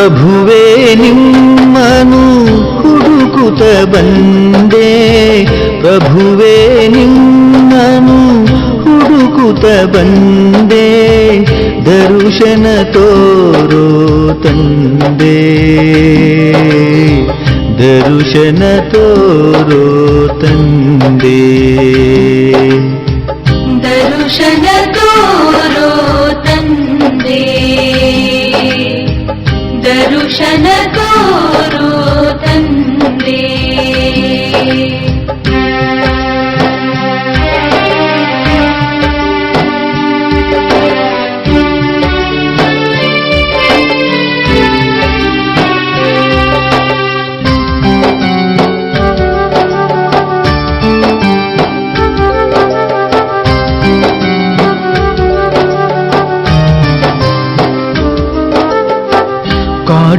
ಪ್ರಭುವೇ ನಿಮ್ಮನು ಹುಡುಕುತ್ತ ಬಂದೆ ಪ್ರಭುವೇ ನಿಮ್ಮನು ಹುಡುಕುತ್ತ ಬಂದೆ ದರ್ಶನ ತೋರೋ ತಂದೆ ದರ್ಶನ ತೋರೋ ತಂದೆ ದರುಶನ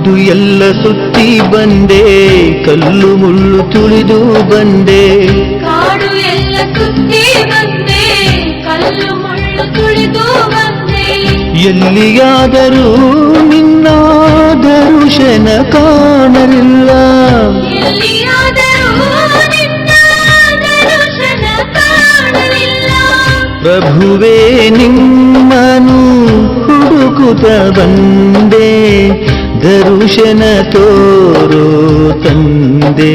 ಕಾಡು ಎಲ್ಲ ಸುತ್ತಿ ಬಂದೆ ಕಲ್ಲು ಮುಳ್ಳು ತುಳಿದು ಬಂದೆ. ಕಾಡು ಎಲ್ಲ ಸುತ್ತಿ ಬಂದೆ ಕಲ್ಲು ಮುಳ್ಳು ತುಳಿದು ಬಂದೆ. ಎಲ್ಲಿಯಾದರೂ ನಿನ್ನ ದರ್ಶನ ಕಾಣಲಿಲ್ಲ. ಪ್ರಭುವೇ ನಿಮ್ಮನು ಹುಡುಕುತ್ತ ಬಂದೆ. ದರ್ಶನ ತೋರೋ ತಂದೆ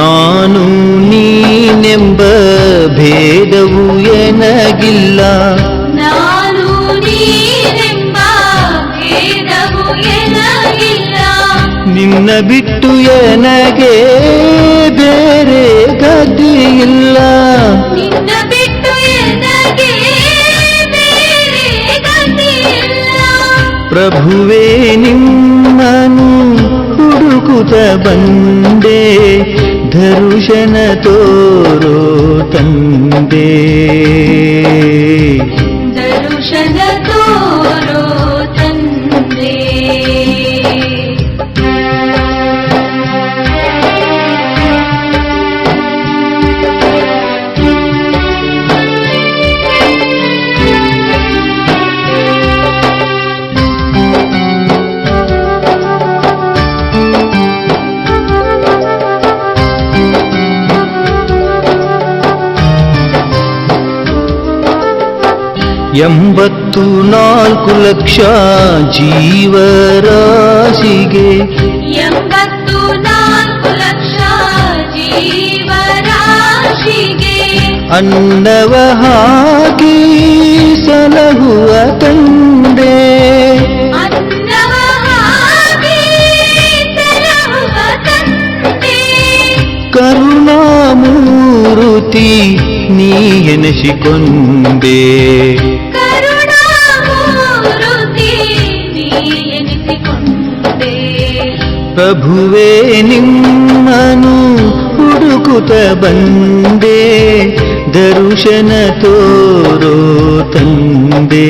ನಾನು ನೀನೆಂಬ ಭೇದವು ಎನಗಿಲ್ಲ. ನಾನು ನೀನೆಂಬ ಭೇದವು ಎನಗಿಲ್ಲ. ನಿನ್ನ ಬಿಟ್ಟು ಎನಗೆ ಬೇರೆ ಗತಿಯಿಲ್ಲ ನಿನ್ನ ಬಿಟ್ಟು ಎನಗೆ ಬೇರೆ ಗತಿಯಿಲ್ಲ ಪ್ರಭುವೇ ನಿಮ್ಮನು ಹುಡುಕುತ್ತ ಬಂದೆ. ದರ್ಶನ ತೋರೋ ತಂದೆ ಎಂಬತ್ತು ನಾಲ್ಕು ಲಕ್ಷ ಜೀವರಾಶಿಗೆ ಎಂಬತ್ತು ನಾಲ್ಕು ಲಕ್ಷ ಜೀವರಾಶಿಗೆ ಅನ್ನವ ಹಾಕಿ ಸಲಹುವ ತಂದೆ ಅನ್ನವ ಹಾಕಿ ಸಲಹುವ ತಂದೆ ಕರುಣಾಮೂರುತಿ ನೀ ಎನಿಸಿಕೊಂಡೆ ಕರುಣಾಮೂರುತಿ ನೀ ಎನಿಸಿಕೊಂಡೆ ಪ್ರಭುವೇ ನಿಮ್ಮನು ಹುಡುಕುತ್ತ ಬಂದೆ ದರ್ಶನ ತೋರೋ ತಂದೆ